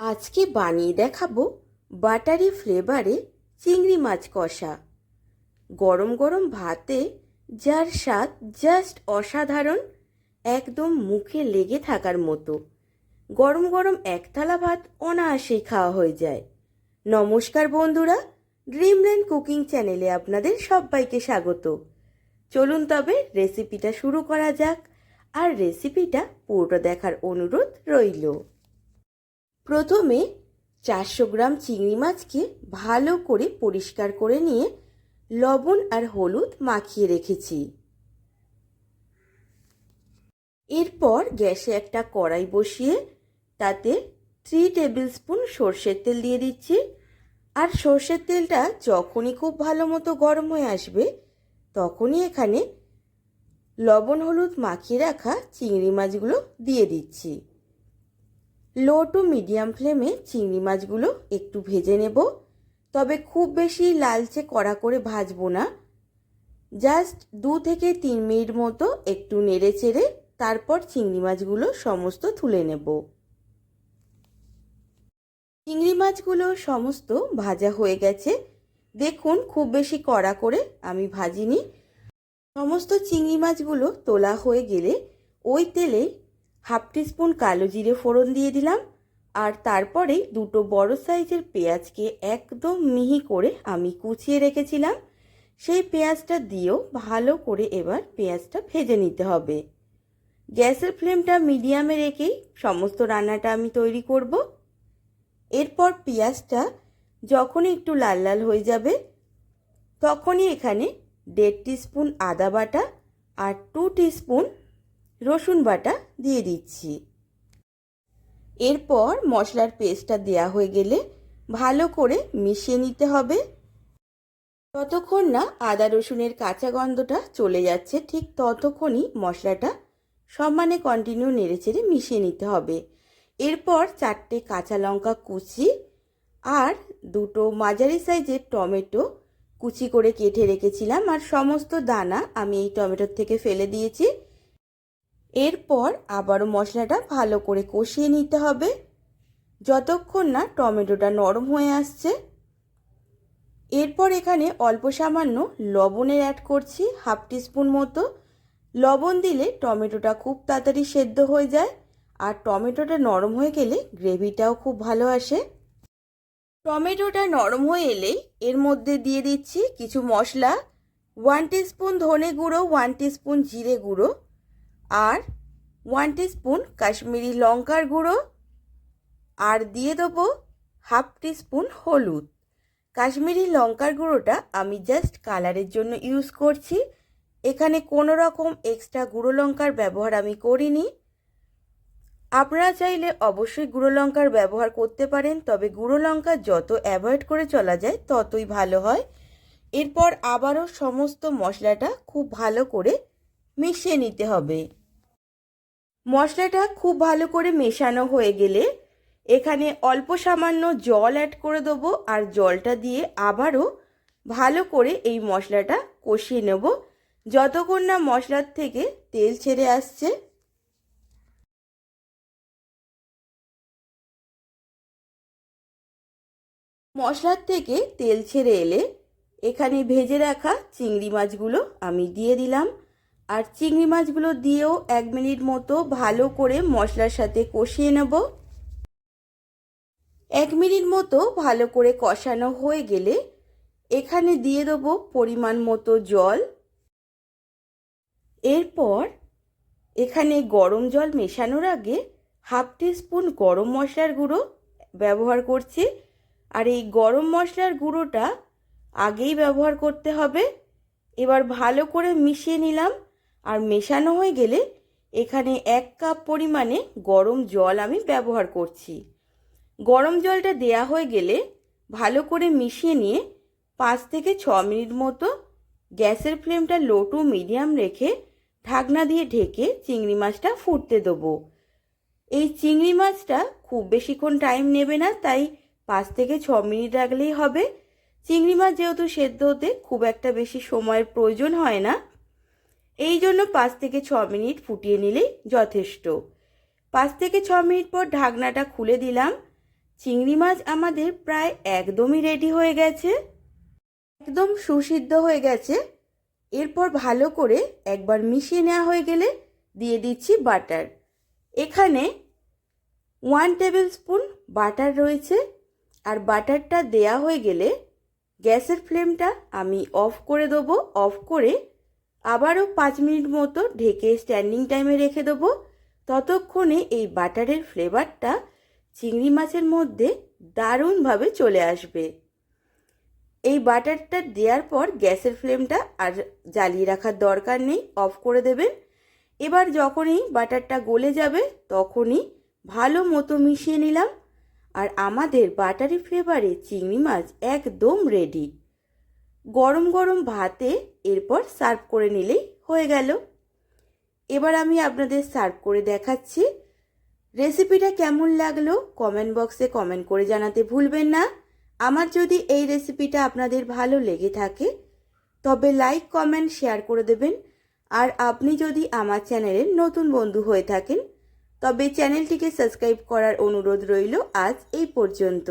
আজকে বানিয়ে দেখাবো বাটারি ফ্লেভারে চিংড়ি মাছ কষা। গরম গরম ভাতে যার স্বাদ জাস্ট অসাধারণ, একদম মুখে লেগে থাকার মতো। গরম গরম এক থালা ভাত অনায়াসেই খাওয়া হয়ে যায়। নমস্কার বন্ধুরা, ড্রিমল্যান্ড কুকিং চ্যানেলে আপনাদের সবাইকে স্বাগত। চলুন তবে রেসিপিটা শুরু করা যাক। আর রেসিপিটা পুরোটা দেখার অনুরোধ রইল। প্রথমে চারশো গ্রাম চিংড়ি মাছকে ভালো করে পরিষ্কার করে নিয়ে লবণ আর হলুদ মাখিয়ে রেখেছি। এরপর গ্যাসে একটা কড়াই বসিয়ে তাতে থ্রি টেবিল স্পুন সর্ষের তেল দিয়ে দিচ্ছি। আর সর্ষের তেলটা যখনই খুব ভালো মতো গরম হয়ে আসবে, তখনই এখানে লবণ হলুদ মাখিয়ে রাখা চিংড়ি মাছগুলো দিয়ে দিচ্ছি। লো টু মিডিয়াম ফ্লেমে চিংড়ি মাছগুলো একটু ভেজে নেব। তবে খুব বেশি লালচে কড়া করে ভাজবো না। জাস্ট দু থেকে তিন মিনিট মতো একটু নেড়ে চেড়ে তারপর চিংড়ি মাছগুলো সমস্ত তুলে নেব। চিংড়ি মাছগুলো সমস্ত ভাজা হয়ে গেছে। দেখুন খুব বেশি কড়া করে আমি ভাজিনি। সমস্ত চিংড়ি মাছগুলো তোলা হয়ে গেলে ওই তেলে হাফ টিস্পুন কালো জিরে ফোড়ন দিয়ে দিলাম আর তারপরে দুটো বড় সাইজের পেঁয়াজকে একদম মিহি করে আমি কুচিয়ে রেখেছিলাম। সেই পেঁয়াজটা দিয়েও ভালো করে এবার পেঁয়াজটা ভেজে নিতে হবে। গ্যাসের ফ্লেমটা মিডিয়ামে রেখেই সমস্ত রান্নাটা আমি তৈরি করব। এরপর পেঁয়াজটা যখনই একটু লাল লাল হয়ে যাবে, তখনই এখানে দেড় টিস্পুন আদা বাটা আর টু টিস্পুন রসুন বাটা দিয়ে দিচ্ছি। এরপর মশলার পেস্টটা দেওয়া হয়ে গেলে ভালো করে মিশিয়ে নিতে হবে। ততক্ষণ না আদা রসুনের কাঁচা গন্ধটা চলে যাচ্ছে, ঠিক ততক্ষণই মশলাটা সমানে কন্টিনিউ নেড়ে নেড়েচেড়ে মিশিয়ে নিতে হবে। এরপর চারটে কাঁচা লঙ্কা কুচি আর দুটো মাঝারি সাইজের টমেটো কুচি করে কেটে রেখেছিলাম, আর সমস্ত দানা আমি এই টমেটোর থেকে ফেলে দিয়েছি। এরপর আবারও মশলাটা ভালো করে কষিয়ে নিতে হবে। যতক্ষণ না টমেটোটা নরম হয়ে আসছে। এরপর এখানে অল্প সামান্য লবণের অ্যাড করছি, হাফ টিস্পুন মতো। লবণ দিলে টমেটোটা খুব তাড়াতাড়ি সেদ্ধ হয়ে যায় আর টমেটোটা নরম হয়ে গেলে গ্রেভিটাও খুব ভালো আসে। টমেটোটা নরম হয়ে এলেই এর মধ্যে দিয়ে দিচ্ছি কিছু মশলা। ওয়ান টিস্পুন ধনে গুঁড়ো, ওয়ান টিস্পুন জিরে গুঁড়ো। আর ওয়ান টিস্পুন কাশ্মীরি লঙ্কার গুঁড়ো আর দিয়ে দেবো হাফ টিস্পুন হলুদ। কাশ্মীরি লঙ্কার গুঁড়োটা আমি জাস্ট কালারের জন্য ইউজ করছি। এখানে কোনো রকম এক্সট্রা গুঁড়ো লঙ্কার ব্যবহার আমি করিনি। আপনারা চাইলে অবশ্যই গুঁড়ো লঙ্কার ব্যবহার করতে পারেন, তবে গুঁড়ো লঙ্কা যত অ্যাভয়েড করে চলা যায় ততই ভালো হয়। এরপর আবারও সমস্ত মশলাটা খুব ভালো করে মিশিয়ে নিতে হবে। মশলাটা খুব ভালো করে মেশানো হয়ে গেলে এখানে অল্প সামান্য জল অ্যাড করে দেবো আর জলটা দিয়ে আবারও ভালো করে এই মশলাটা কষিয়ে নেব। যতক্ষণ না মশলার থেকে তেল ছেড়ে আসছে। মশলার থেকে তেল ছেড়ে এলে এখানে ভেজে রাখা চিংড়ি মাছগুলো আমি দিয়ে দিলাম। আর চিংড়ি মাছগুলো দিয়েও এক মিনিট মতো ভালো করে মশলার সাথে কষিয়ে নেব। এক মিনিট মতো ভালো করে কষানো হয়ে গেলে এখানে দিয়ে দেবো পরিমাণ মতো জল। এরপর এখানে গরম জল মেশানোর আগে হাফ স্পুন গরম মশলার গুঁড়ো ব্যবহার করছি। আর এই গরম মশলার গুঁড়োটা আগেই ব্যবহার করতে হবে। এবার ভালো করে মিশিয়ে নিলাম। আর মেশানো হয়ে গেলে এখানে এক কাপ পরিমাণে গরম জল আমি ব্যবহার করছি। গরম জলটা দেয়া হয়ে গেলে ভালো করে মিশিয়ে নিয়ে পাঁচ থেকে ছ মিনিট মতো গ্যাসের ফ্লেমটা লো টু মিডিয়াম রেখে ঢাকনা দিয়ে ঢেকে চিংড়ি মাছটা ফুটতে দেবো। এই চিংড়ি মাছটা খুব বেশিক্ষণ টাইম নেবে না, তাই পাঁচ থেকে ছ মিনিট রাখলেই হবে। চিংড়ি মাছ যেহেতু সেদ্ধ হতে খুব একটা বেশি সময়ের প্রয়োজন হয় না এই জন্য পাঁচ থেকে ছ মিনিট ফুটিয়ে নিলেই যথেষ্ট। পাঁচ থেকে ছ মিনিট পর ঢাকনাটা খুলে দিলাম। চিংড়ি মাছ আমাদের প্রায় একদমই রেডি হয়ে গেছে। একদম সুসিদ্ধ হয়ে গেছে। এরপর ভালো করে একবার মিশিয়ে নেওয়া হয়ে গেলে দিয়ে দিচ্ছি বাটার। এখানে ওয়ান টেবিল স্পুন বাটার রয়েছে। আর বাটারটা দেয়া হয়ে গেলে গ্যাসের ফ্লেমটা আমি অফ করে দেবো। অফ করে আবারও পাঁচ মিনিট মতো ঢেকে স্ট্যান্ডিং টাইমে রেখে দেবো। ততক্ষণে এই বাটারের ফ্লেভারটা চিংড়ি মাছের মধ্যে দারুণভাবে চলে আসবে। এই বাটারটা দেওয়ার পর গ্যাসের ফ্লেমটা আর জ্বালিয়ে রাখার দরকার নেই অফ করে দেবেন। এবার যখনই বাটারটা গলে যাবে, তখনই ভালো মতো মিশিয়ে নিলাম। আর আমাদের বাটারি ফ্লেভারে চিংড়ি মাছ একদম রেডি গরম গরম ভাতে এরপর সার্ভ করে নিলেই হয়ে গেল। এবার আমি আপনাদের সার্ভ করে দেখাচ্ছি। রেসিপিটা কেমন লাগল কমেন্ট বক্সে কমেন্ট করে জানাতে ভুলবেন না। আমার যদি এই রেসিপিটা আপনাদের ভালো লেগে থাকে, তবে লাইক, কমেন্ট, শেয়ার করে দেবেন। আর আপনি যদি আমার চ্যানেলের নতুন বন্ধু হয়ে থাকেন, তবে চ্যানেলটিকে সাবস্ক্রাইব করার অনুরোধ রইল আজ এই পর্যন্ত।